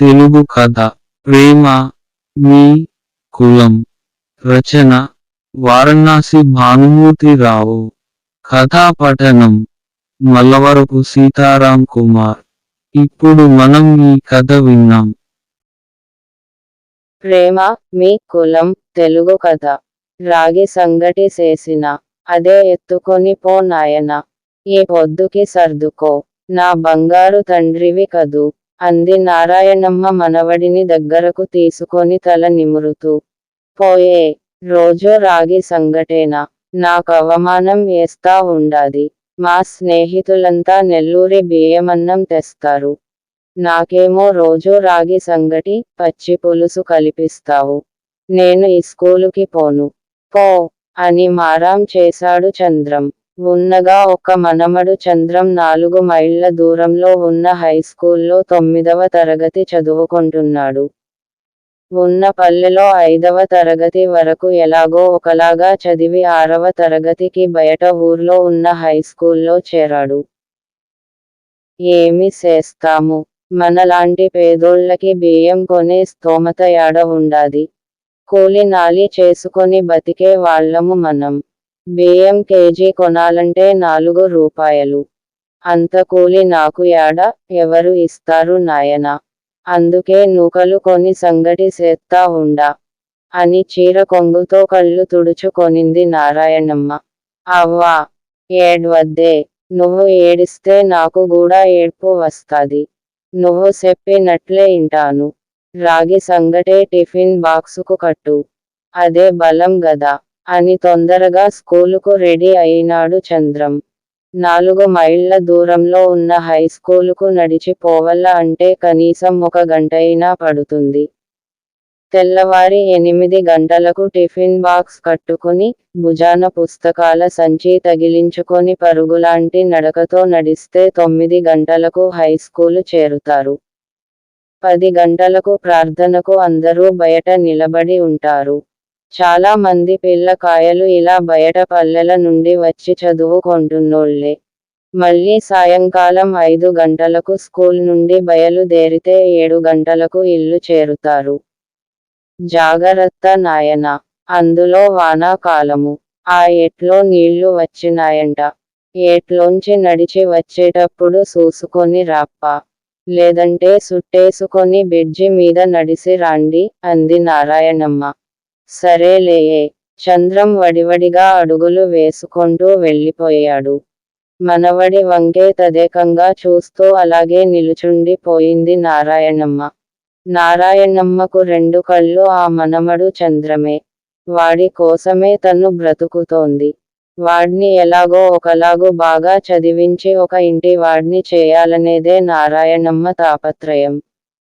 తెలుగు కథ. ప్రేమ మీ కులం. రచన వారణాసి భానుమూర్తి రావు కథా పఠనం మల్లవరపు సీతారాం కుమార్. ఇప్పుడు మనం ఈ కథ విన్నాం. ప్రేమ మీ కులం తెలుగు కథ. రాగి సంగటి చేసిన అదే ఎత్తుకొని పో నాయన. ఈ పొద్దుకి సర్దుకో నా బంగారు తండ్రివి కదూ. అంది నారాయణమ్మ మనవడిని దగ్గరకు తీసుకొని తల నిమురుతూ. పోయే రోజో రాగి సంగటేనా? నాకు అవమానం వేస్తా ఉండాది. మా స్నేహితులంతా నెల్లూరి బియ్యమన్నం తెస్తారు. నాకేమో రోజు రాగి సంగటి పచ్చి పులుసు కలిపిస్తావు. నేను ఈ స్కూలుకి పోను. పో అని మారాం చేశాడు చంద్రం. ఉన్నగా ఒక మనమడు చంద్రం నాలుగు మైళ్ళ దూరంలో ఉన్న హైస్కూల్లో తొమ్మిదవ తరగతి చదువుకుంటున్నాడు. ఉన్న పల్లెలో ఐదవ తరగతి వరకు ఎలాగో ఒకలాగా చదివి ఆరవ తరగతికి బయట ఊర్లో ఉన్న హైస్కూల్లో చేరాడు. ఏమి చేస్తాము? మనలాంటి పేదోళ్ళకి బియ్యం కొనే స్తోమత యాడ ఉండాది? కూలి నాలి చేసుకొని బతికే వాళ్ళము మనం. బియ్యం కేజీ కొనాలంటే నాలుగు రూపాయలు. అంత కూలి నాకు యాడ? ఎవరు ఇస్తారు నాయనా? అందుకే నూకలు కొని సంగటి సేత్తా ఉండా. అని చీర కొంగుతో కళ్ళు తుడుచుకొనింది నారాయణమ్మ. అవ్వా ఏడ్వద్దే నువ్వు ఏడిస్తే నాకు కూడా ఏడ్పు వస్తాది. నువ్వు చెప్పినట్లే ఇంటాను. రాగి సంగటే టిఫిన్ బాక్సుకు కట్టు. అదే బలం గదా. అని తొందరగా స్కూలుకు రెడీ అయినాడు చంద్రం. నాలుగు మైళ్ళ దూరంలో ఉన్న హై స్కూలుకు నడిచి పోవల్ల అంటే కనీసం ఒక గంటైనా పడుతుంది. తెల్లవారి ఎనిమిది గంటలకు టిఫిన్ బాక్స్ కట్టుకుని భుజాన పుస్తకాల సంచి తగిలించుకొని పరుగులాంటి నడకతో నడిస్తే తొమ్మిది గంటలకు హై స్కూలు చేరుతారు. పది గంటలకు ప్రార్థనకు అందరూ బయట నిలబడి ఉంటారు. చాలా మంది పిల్లకాయలు ఇలా బయట పల్లెల నుండి వచ్చి చదువుకుంటున్నోళ్ళే. మళ్ళీ సాయంకాలం ఐదు గంటలకు స్కూల్ నుండి బయలుదేరితే ఏడు గంటలకు ఇల్లు చేరుతారు. జాగ్రత్త నాయన అందులో వానాకాలము ఆ ఎట్లో నీళ్ళు వచ్చినాయంట. ఏట్లోంచి నడిచి వచ్చేటప్పుడు చూసుకొని రాప్ప. లేదంటే సుట్టేసుకొని బ్రిడ్జి మీద నడిసి రాండి అంది నారాయణమ్మ. సరేలేయే చంద్రం వడివడిగా అడుగులు వేసుకుంటూ వెళ్ళిపోయాడు. మనవడి వంకే తదేకంగా చూస్తూ అలాగే నిలుచుండి పోయింది నారాయణమ్మ. నారాయణమ్మకు రెండు కళ్ళు ఆ మనమడు చంద్రమే. వాడి కోసమే తను బ్రతుకుతోంది. వాడ్ని ఎలాగో ఒకలాగో బాగా చదివించి ఒక ఇంటి వాడ్ని చేయాలనేదే నారాయణమ్మ తాపత్రయం.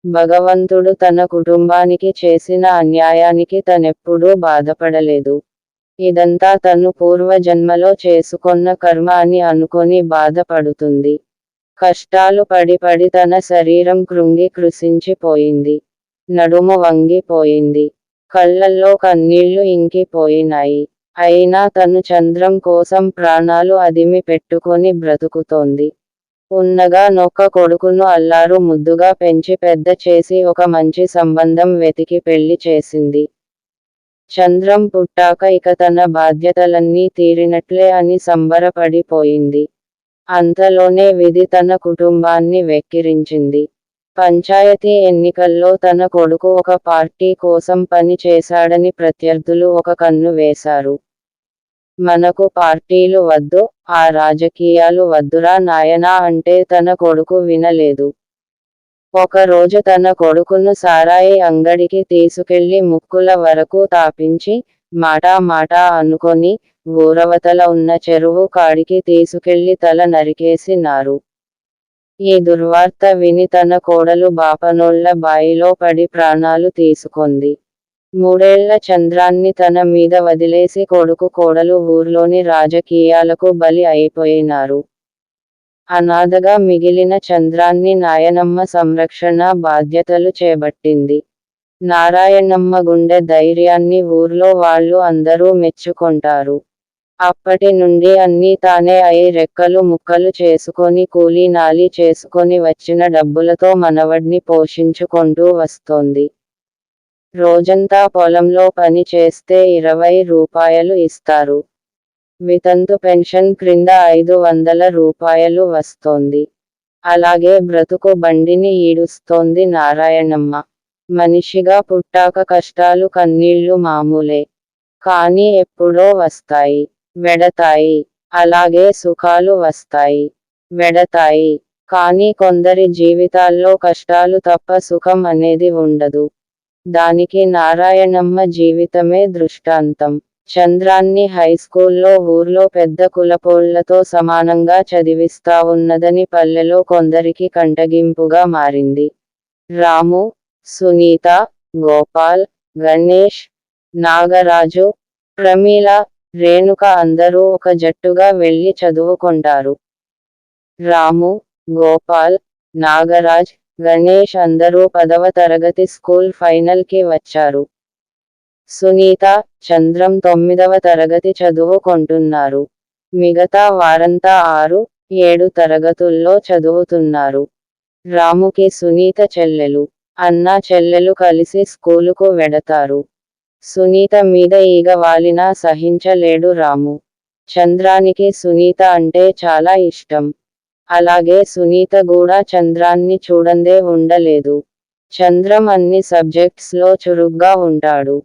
భగవంతుడు తన కుటుంబానికి చేసిన అన్యాయానికి తనెప్పుడూ బాధపడలేదు. ఇదంతా తను పూర్వజన్మలో చేసుకొన్న కర్మ అని అనుకొని బాధపడుతుంది. కష్టాలు పడి పడి తన శరీరం కృంగి కృషించిపోయింది నడుము వంగిపోయింది. కళ్ళల్లో కన్నీళ్ళు ఇంకిపోయినాయి. అయినా తను చంద్రం కోసం ప్రాణాలు అదిమి పెట్టుకొని బ్రతుకుతోంది. ఉన్నగా నొక్క కొడుకును అల్లారు ముద్దుగా పెంచి పెద్ద చేసి ఒక మంచి సంబంధం వెతికి పెళ్ళి చేసింది. చంద్రం పుట్టాక ఇక తన బాధ్యతలన్నీ తీరినట్లే అని సంబరపడిపోయింది. అంతలోనే విధి తన కుటుంబాన్ని వెక్కిరించింది. పంచాయతీ ఎన్నికల్లో తన కొడుకు ఒక పార్టీ కోసం పని చేశాడని ప్రత్యర్థులు ఒక కన్ను వేశారు. మనకు పార్టీలు వద్దు ఆ రాజకీయాలు వద్దురా నాయనా అంటే తన కొడుకు వినలేదు. ఒకరోజు తన కొడుకును సారాయి అంగడికి తీసుకెళ్ళి ముక్కుల వరకు తాపించి మాటా మాటా అనుకొని ఊరవతల ఉన్న చెరువు కాడికి తీసుకెళ్ళి తల నరికేసినారు. ఈ దుర్వార్త విని తన కోడలు బాపనోళ్ళ బాయిలో పడి ప్రాణాలు తీసుకొంది. మూడేళ్ళ చంద్రాన్ని తన మీద వదిలేసి కొడుకు కోడలు ఊర్లోని రాజకీయాలకు బలి అయిపోయినారు. అనాథగా మిగిలిన చంద్రాన్ని నాయనమ్మ సంరక్షణ బాధ్యతలు చేపట్టింది. నారాయణమ్మ గుండె ధైర్యాన్ని ఊర్లో వాళ్ళు అందరూ మెచ్చుకుంటారు. అప్పటి నుండి అన్నీ తానే అయి రెక్కలు ముక్కలు చేసుకొని కూలీ నాలి చేసుకొని వచ్చిన డబ్బులతో మనవడ్ని పోషించుకుంటూ వస్తోంది. రోజంతా పొలంలో పని చేస్తే ఇరవై రూపాయలు ఇస్తారు. వితంతు పెన్షన్ క్రింద ఐదు వందల రూపాయలు వస్తోంది. అలాగే బ్రతుకు బండిని ఈడుస్తోంది నారాయణమ్మ. మనిషిగా పుట్టాక కష్టాలు కన్నీళ్ళు మామూలే. కానీ ఎప్పుడో వస్తాయి. వెడతాయి. అలాగే సుఖాలు వస్తాయి. వెడతాయి. కానీ కొందరి జీవితాల్లో కష్టాలు తప్ప సుఖం అనేది ఉండదు. దానికి నారాయణమ్మ జీవితమే దృష్టాంతం. చంద్రాన్ని హైస్కూల్లో ఊర్లో పెద్ద కులపోళ్ళతో సమానంగా చదివిస్తా ఉన్నదని పల్లెలో కొందరికి కంటగింపుగా మారింది. రాము సునీత గోపాల్ గణేష్ నాగరాజు ప్రమీల రేణుక అందరూ ఒక జట్టుగా వెళ్ళి చదువుకుంటారు. రాము గోపాల్ నాగరాజ్ గణేష్ అందరూ పదవ తరగతి స్కూల్ ఫైనల్కి వచ్చారు. సునీత చంద్రం తొమ్మిదవ తరగతి చదువుకుంటున్నారు. మిగతా వారంతా ఆరు ఏడు తరగతుల్లో చదువుతున్నారు. రాముకి సునీత చెల్లెలు అన్నా చెల్లెలు కలిసి స్కూలుకు వెడతారు. సునీత మీద ఈగ వాలినా సహించలేడు రాము. చంద్రానికి సునీత అంటే చాలా ఇష్టం. అలాగే సునీత కూడా చంద్రాన్ని చూడందే ఉండలేదు. చంద్రం అన్ని సబ్జెక్ట్స్లో చురుగ్గా ఉంటాడు.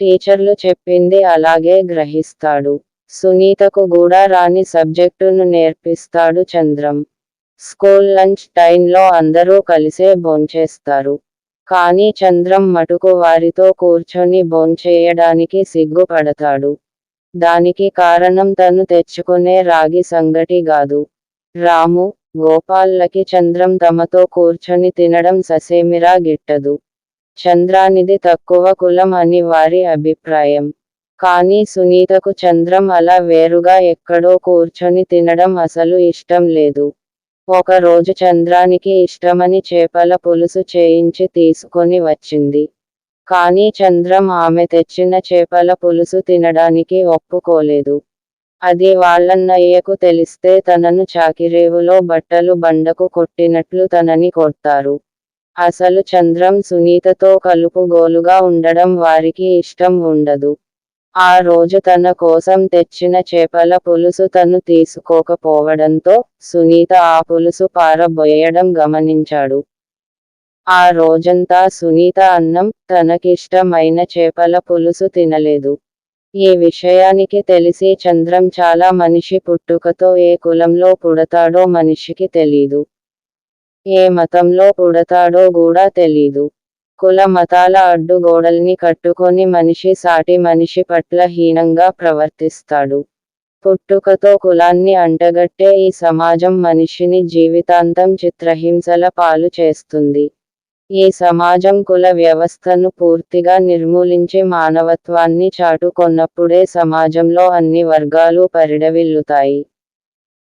టీచర్లు చెప్పింది అలాగే గ్రహిస్తాడు. సునీతకు కూడా రాని సబ్జెక్టును నేర్పిస్తాడు చంద్రం. స్కూల్ లంచ్ టైంలో అందరూ కలిసే భోంచేస్తారు. కానీ చంద్రం మటుకు వారితో కూర్చొని భోంచేయడానికి సిగ్గుపడతాడు. దానికి కారణం తను తెచ్చుకునే రాగి సంగటి కాదు. రాము గోపాల్లకి చంద్రం తమతో కూర్చొని తినడం ససేమిరా గిట్టదు. చంద్రానిది తక్కువ కులం అని వారి అభిప్రాయం. కానీ సునీతకు చంద్రం అలా వేరుగా ఎక్కడో కూర్చొని తినడం అసలు ఇష్టం లేదు. ఒక రోజు చంద్రానికి ఇష్టమని చేపల పులుసు చేయించి తీసుకొని వచ్చింది. కానీ చంద్రం ఆమె తెచ్చిన చేపల పులుసు తినడానికి ఒప్పుకోలేదు. అది వాళ్ళన్నయ్యకు తెలిస్తే తనను చాకిరేవులో బట్టలు బండకు కొట్టినట్లు తనని కొడతారు. అసలు చంద్రం సునీతతో కలుపుగోలుగా ఉండడం వారికి ఇష్టం ఉండదు. ఆ రోజు తన కోసం తెచ్చిన చేపల పులుసు తను తీసుకోకపోవడంతో సునీత ఆ పులుసు పారబోయడం గమనించాడు. ఆ రోజంతా సునీత అన్నం తనకిష్టమైన చేపల పులుసు తినలేదు. ఈ విషయానికి తెలిసి చంద్రం చాలా మనిషి పుట్టుకతో ఏ కులంలో పుడతాడో మనిషికి తెలీదు. ఏ మతంలో పుడతాడో కూడా తెలీదు. కుల మతాల అడ్డుగోడల్ని కట్టుకొని మనిషి సాటి మనిషి పట్ల హీనంగా ప్రవర్తిస్తాడు. పుట్టుకతో కులాన్ని అంటగట్టే ఈ సమాజం మనిషిని జీవితాంతం చిత్రహింసల పాలు చేస్తుంది. ఈ సమాజం కుల వ్యవస్థను పూర్తిగా నిర్మూలించి మానవత్వాన్ని చాటుకొన్నప్పుడే సమాజంలో అన్ని వర్గాలు పరిడవిల్లుతాయి.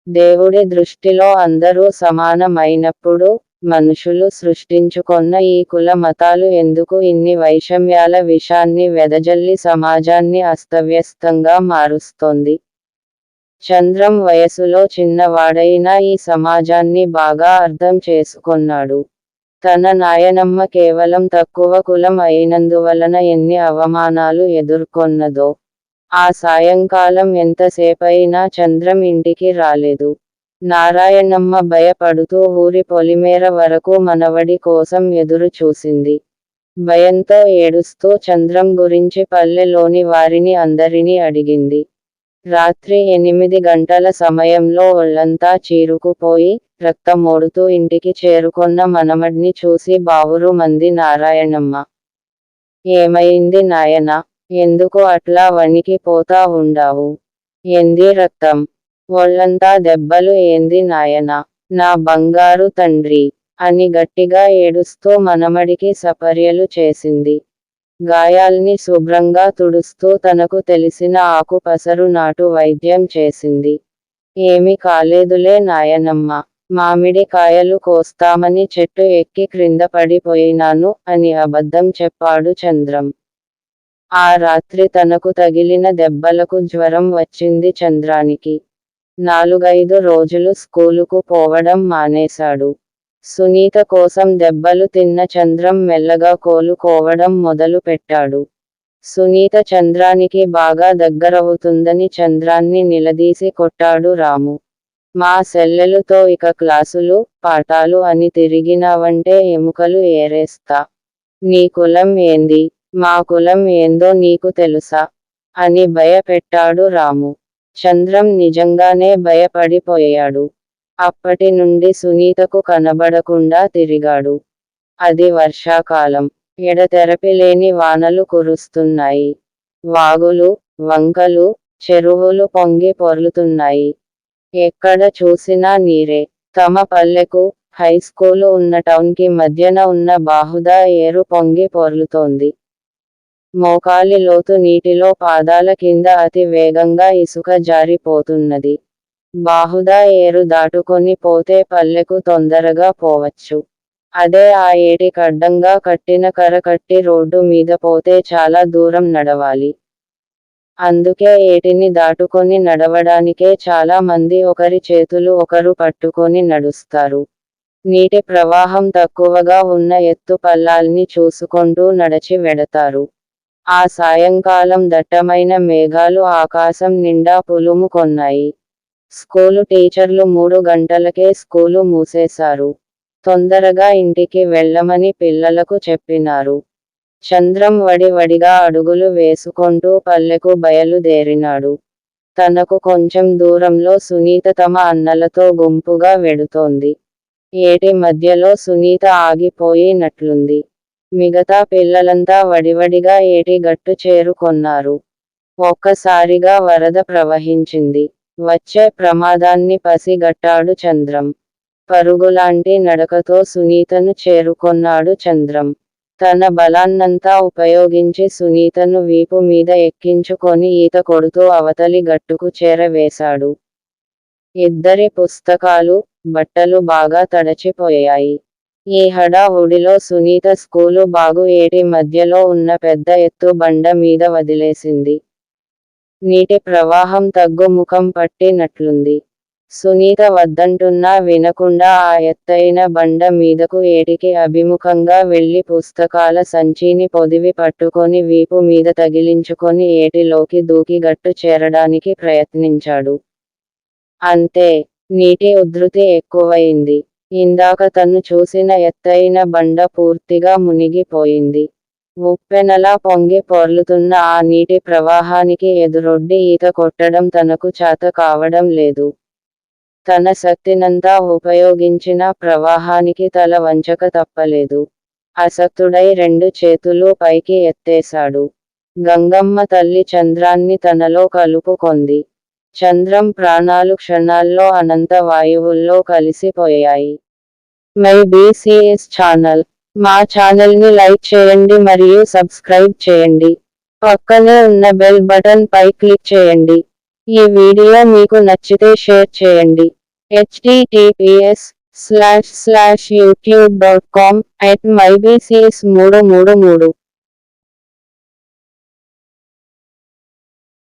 దేవుడి దృష్టిలో అందరూ సమానమైనప్పుడు మనుషులు సృష్టించుకొన్న ఈ కుల మతాలు ఎందుకు ఇన్ని వైషమ్యాల విషాన్ని వెదజల్లి సమాజాన్ని అస్తవ్యస్తంగా మారుస్తోంది? చంద్రం వయసులో చిన్నవాడైనా ఈ సమాజాన్ని బాగా అర్థం చేసుకొన్నాడు. తన నాయనమ్మ కేవలం తక్కువ కులం అయినందువలన ఎన్ని అవమానాలు ఎదుర్కొన్నదో. ఆ సాయంకాలం ఎంతసేపైనా చంద్రం ఇంటికి రాలేదు. నారాయణమ్మ భయపడుతూ ఊరి పొలిమేర వరకు మనవడి కోసం ఎదురు చూసింది. భయంతో ఏడుస్తూ చంద్రం గురించి పల్లెలోని వారిని అందరినీ అడిగింది. రాత్రి ఎనిమిది గంటల సమయంలో ఒళ్ళంతా చీరుకుపోయి రక్తమోడుతూ ఇంటికి చేరుకున్న మనమడ్ని చూసి బావురు మంది నారాయణమ్మ. ఏమైంది నాయన? ఎందుకు అట్లా వణికి పోతా ఉండావు? ఎంది రక్తం? ఒళ్ళంతా దెబ్బలు ఏంది నాయన? నా బంగారు తండ్రి అని గట్టిగా ఏడుస్తూ మనమడికి సపర్యలు చేసింది. గాయాల్ని శుభ్రంగా తుడుస్తూ తనకు తెలిసిన ఆకు పసరు నాటు వైద్యం చేసింది. ఏమి కాలేదులే నాయనమ్మ. మామిడి కాయలు కోస్తామని చెట్టు ఎక్కి క్రింద పడిపోయినాను అని అబద్ధం చెప్పాడు చంద్రం. ఆ రాత్రి తనకు తగిలిన దెబ్బలకు జ్వరం వచ్చింది చంద్రానికి. నాలుగైదు రోజులు స్కూలుకు పోవడం మానేశాడు. సునీత కోసం దెబ్బలు తిన్న చంద్రం మెల్లగా కోలుకోవడం మొదలు పెట్టాడు. సునీత చంద్రానికి బాగా దగ్గరవుతుందని చంద్రాన్ని నిలదీసి కొట్టాడు రాము. మా సెల్లెలుతో ఇక క్లాసులు పాఠాలు అని తిరిగినావంటే ఎముకలు ఏరేస్తా. నీ కులం ఏంది? మా కులం ఏందో నీకు తెలుసా? అని భయపెట్టాడు రాము. చంద్రం నిజంగానే భయపడిపోయాడు. అప్పటి నుండి సునీతకు కనబడకుండా తిరిగాడు. అది వర్షాకాలం. ఎడతెరపి లేని వానలు కురుస్తున్నాయి. వాగులు వంకలు చెరువులు పొంగి పొర్లుతున్నాయి. ఎక్కడ చూసినా నీరే. తమ పల్లెకు హై స్కూలు ఉన్న టౌన్కి మధ్యన ఉన్న బాహుదా ఏరు పొంగి పొర్లుతోంది. మోకాలి లోతు నీటిలో పాదాల కింద అతి వేగంగా ఇసుక జారిపోతున్నది. బాహుదా ఏరు దాటుకొని పోతే పల్లెకు తొందరగా పోవచ్చు. అదే ఆ ఏటికి అడ్డంగా కట్టిన కర కట్టి రోడ్డు మీద పోతే చాలా దూరం నడవాలి. అందుకే ఏటిని దాటుకొని నడవడానికే చాలా మంది ఒకరి చేతులు ఒకరు పట్టుకొని నడుస్తారు. నీటి ప్రవాహం తక్కువగా ఉన్న ఎత్తు పల్లాల్ని చూసుకుంటూ నడచి వెడతారు. ఆ సాయంకాలం దట్టమైన మేఘాలు ఆకాశం నిండా పులుము కొన్నాయి స్కూలు టీచర్లు మూడు గంటలకే స్కూలు మూసేశారు. తొందరగా ఇంటికి వెళ్ళమని పిల్లలకు చెప్పినారు. చంద్రం వడి వడిగా అడుగులు వేసుకుంటూ పల్లెకు బయలుదేరినాడు. తనకు కొంచెం దూరంలో సునీత తమ అన్నలతో గుంపుగా వెడుతోంది. ఏటి మధ్యలో సునీత ఆగిపోయినట్లుంది. మిగతా పిల్లలంతా వడివడిగా ఏటి గట్టు చేరుకొన్నారు. ఒక్కసారిగా వరద ప్రవహించింది. వచ్చే ప్రమాదాన్ని పసిగట్టాడు చంద్రం. పరుగులాంటి నడకతో సునీతను చేరుకొన్నాడు చంద్రం. తన బలాన్నంతా ఉపయోగించి సునీతను వీపు మీద ఎక్కించుకొని ఈత కొడుతూ అవతలి గట్టుకు చేరవేశాడు. ఇద్దరి పుస్తకాలు బట్టలు బాగా తడచిపోయాయి. ఈ హడావుడిలో సునీత స్కూలు బాగు ఏటి మధ్యలో ఉన్న పెద్ద ఎత్తు బండ మీద వదిలేసింది. నీటి ప్రవాహం తగ్గుముఖం పట్టినట్లుంది. సునీత వద్దంటున్నా వినకుండా ఆ ఎత్తైన బండ మీదకు ఏటికి అభిముఖంగా వెళ్ళి పుస్తకాల సంచిని పొదివి పట్టుకొని వీపు మీద తగిలించుకొని ఏటిలోకి దూకి గట్టు చేరడానికి ప్రయత్నించాడు. అంతే నీటి ఉధృతి ఎక్కువైంది. ఇందాక తను చూసిన ఎత్తైన బండ పూర్తిగా మునిగిపోయింది. ఉప్పెనలా పొంగి పొర్లుతున్న ఆ నీటి ప్రవాహానికి ఎదురొడ్డి ఈత కొట్టడం తనకు చేత కావడం లేదు. తన శక్తినంతా ఉపయోగించిన ప్రవాహానికి తల వంచక తప్పలేదు. అసక్తుడై రెండు చేతులు పైకి ఎత్తేశాడు. గంగమ్మ తల్లి చంద్రాన్ని తనలో కలుపుకొంది. చంద్రం ప్రాణాలు క్షణాల్లో అనంత వాయువుల్లో కలిసిపోయాయి. మై బీసీఎస్ ఛానల్ మా ఛానల్ని లైక్ చేయండి మరియు సబ్స్క్రైబ్ చేయండి. పక్కనే ఉన్న బెల్ బటన్ పై క్లిక్ చేయండి. ఈ వీడియో మీకు నచ్చితే షేర్ చేయండి. https slash slash YouTube dot com at my BCS మూడు మూడు మూడు.